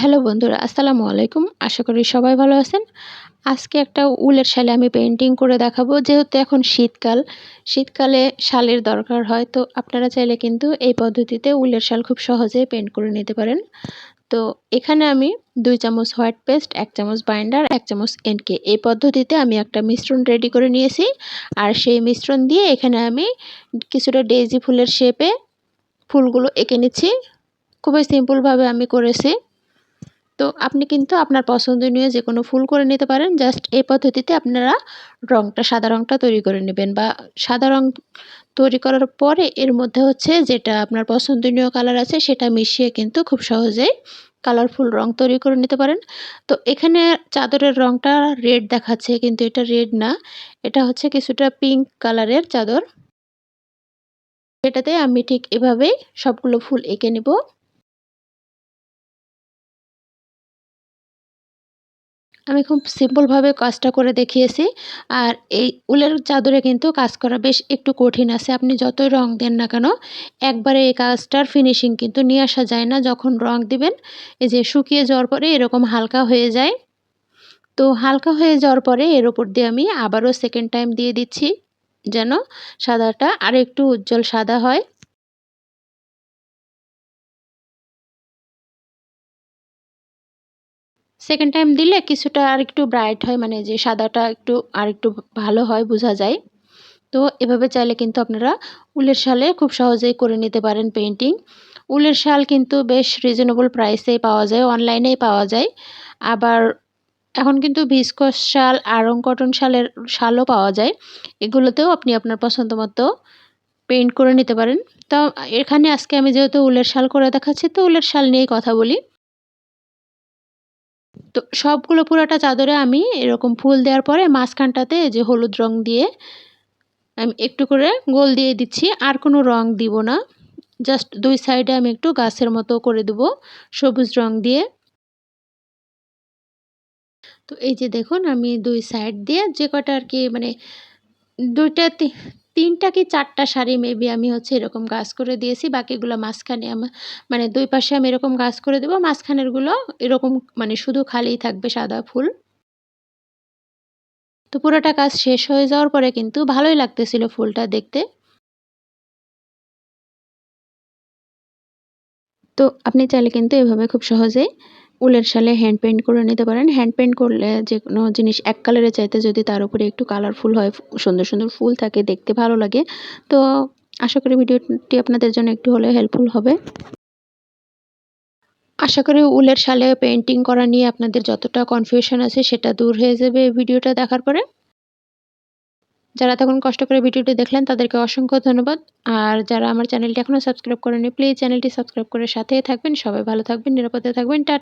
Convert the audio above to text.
Hello বন্ধুরা, আসসালামু আলাইকুম। আশা করি সবাই ভালো আছেন। আজকে একটা উলের শালে আমি পেন্টিং করে দেখাবো। যেহেতু এখন শীতকাল, শীতকালে শালের দরকার হয়, তো আপনারা চাইলে কিন্তু এই পদ্ধতিতে উলের শাল খুব সহজেই পেন্ট করে নিতে পারেন। তো এখানে আমি দুই চামচ হোয়াইট পেস্ট, এক চামচ বাইন্ডার, এক চামচ এনকে এই পদ্ধতিতে আমি একটা মিশ্রণ রেডি করে নিয়েছি। আর সেই মিশ্রণ দিয়ে এখানে আমি কিছুটা ডেইজি ফুলের শেপে ফুলগুলো এঁকে নিচ্ছি। খুবই সিম্পলভাবে আমি করেছি। তো আপনি কিন্তু আপনার পছন্দনীয় যে কোনো ফুল করে নিতে পারেন। জাস্ট এই পদ্ধতিতে আপনারা রঙটা সাদা রঙটা তৈরি করে নেবেন বা সাদা রঙ তৈরি করার পরে এর মধ্যে হচ্ছে যেটা আপনার পছন্দনীয় কালার আছে সেটা মিশিয়ে কিন্তু খুব সহজেই কালারফুল রং তৈরি করে নিতে পারেন। তো এখানে চাদরের রংটা রেড দেখাচ্ছে কিন্তু এটা রেড না। এটা হচ্ছে কিছুটা পিঙ্ক কালারের চাদর। সেটাতে আমি ঠিক এভাবেই সবগুলো ফুল এঁকে নেব। আমি খুব সিম্পলভাবে কাজটা করে দেখিয়েছি। আর এই উলের চাদরে কিন্তু কাজ করা বেশ একটু কঠিন আছে। আপনি যতই রং দেন না কেন, একবারে এই কাজটার ফিনিশিং কিন্তু নিয়ে আসা যায় না। যখন রং দিবেন, এই যে শুকিয়ে যাওয়ার পরে এরকম হালকা হয়ে যায়। তো হালকা হয়ে যাওয়ার পরে এর উপর দিয়ে আমি আবারও সেকেন্ড টাইম দিয়ে দিচ্ছি, যেন সাদাটা আর একটু উজ্জ্বল সাদা হয়। সেকেন্ড টাইম দিলে কিছুটা আর একটু ব্রাইট হয় মানে যে সাদাটা একটু আর একটু ভালো হয় বোঝা যায়। তো এভাবে চাইলে কিন্তু আপনারা উলের শালে খুব সহজেই করে নিতে পারেন পেন্টিং উলের শাল কিন্তু বেশ রিজনেবল প্রাইসেই পাওয়া যায় অনলাইনেই পাওয়া যায়। আবার এখন কিন্তু ভিসকস শাল আরং কটন শালের শালও পাওয়া যায়। এগুলোতেও আপনি আপনার পছন্দ মতো পেন্ট করে নিতে পারেন। তো এখানে আজকে আমি যেহেতু উলের শাল করে দেখাচ্ছি, তো উলের শাল নিয়েই কথা বলি। তো সবগুলো পুরোটা চাদরে আমি এরকম ফুল দেওয়ার পরে মাঝখানটাতে যে হলুদ রং দিয়ে আমি একটু করে গোল দিয়ে দিচ্ছি, আর কোনো রং দিব না। জাস্ট দুই সাইডে আমি একটু গাছের মতো করে দেব সবুজ রং দিয়ে। তো এই যে দেখুন, আমি দুই সাইড দিয়ে যে কটা আর কি মানে দুইটা তিনটা কি চারটা শাড়ি মেবি আমি হচ্ছে এরকম গাছ করে দিয়েছি, বাকিগুলো মাঝখানে আমার মানে দুই পাশে আমি এরকম গাছ করে দেবো, মাঝখানেরগুলো এরকম মানে শুধু খালিই থাকবে সাদা ফুল। তো পুরোটা কাজ শেষ হয়ে যাওয়ার পরে কিন্তু ভালোই লাগতেছিল ফুলটা দেখতে। তো আপনি চাইলে কিন্তু এভাবে খুব সহজেই উলের শালে হ্যান্ড পেন্ট করে নিতে পারেন। হ্যান্ড পেন্ট করলে যে কোনো জিনিস এক কালারের চাইতে যদি তার উপরে একটু কালারফুল হয়, সুন্দর সুন্দর ফুল থাকে, দেখতে ভালো লাগে। তো আশা করি ভিডিওটি আপনাদের জন্য একটু হলে হেল্পফুল হবে। আশা করি উলের শালে পেন্টিং করা নিয়ে আপনাদের যতটা কনফিউশন আছে সেটা দূর হয়ে যাবে ভিডিওটা দেখার পরে। যারা তখন কষ্ট করে ভিডিওটি দেখলেন, তাদেরকে অসংখ্য ধন্যবাদ। আর যারা আমার চ্যানেলটি এখনও সাবস্ক্রাইব করেনি প্লিজ চ্যানেলটি সাবস্ক্রাইব করে সাথেই থাকবেন। সবাই ভালো থাকবেন, নিরাপদে থাকবেন। টা